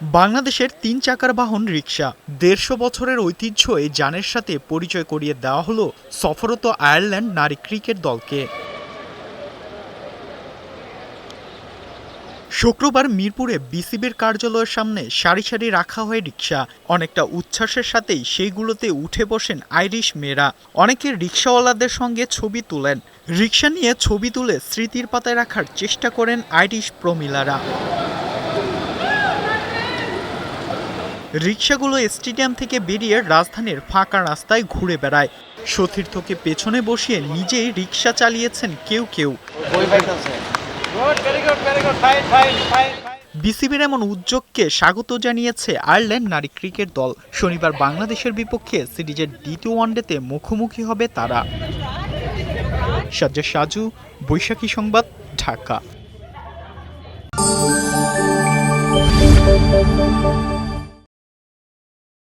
বাংলাদেশের তিন চাকার বাহন রিক্সা দেড়শো বছরের ঐতিহ্য এই যানের সাথে পরিচয় করিয়ে দেওয়া হলো সফরত আয়ারল্যান্ড নারী ক্রিকেট দলকে। শুক্রবার মিরপুরে বিসিবির কার্যালয়ের সামনে সারি সারি রাখা হয় রিক্সা অনেকটা উচ্ছ্বাসের সাথেই সেইগুলোতে উঠে বসেন আইরিশ মেয়েরা। অনেকে রিক্সাওয়ালাদের সঙ্গে ছবি তোলেন। রিক্সা নিয়ে ছবি তুলে স্মৃতির পাতায় রাখার চেষ্টা করেন আইরিশ প্রমিলারা। রিক্সাগুলো স্টেডিয়াম থেকে বেরিয়ে রাজধানীর ফাঁকা রাস্তায় ঘুরে বেড়ায়। সতীর্থকে পেছনে বসিয়ে নিজেই রিক্সা চালিয়েছেন কেউ কেউ। বিসিবির এমন উদ্যোগকে স্বাগত জানিয়েছে আয়ারল্যান্ড নারী ক্রিকেট দল। শনিবার বাংলাদেশের বিপক্ষে সিরিজের দ্বিতীয় ওয়ানডেতে মুখোমুখি হবে তারা। সাজ্জা সাজু, বৈশাখী সংবাদ, ঢাকা।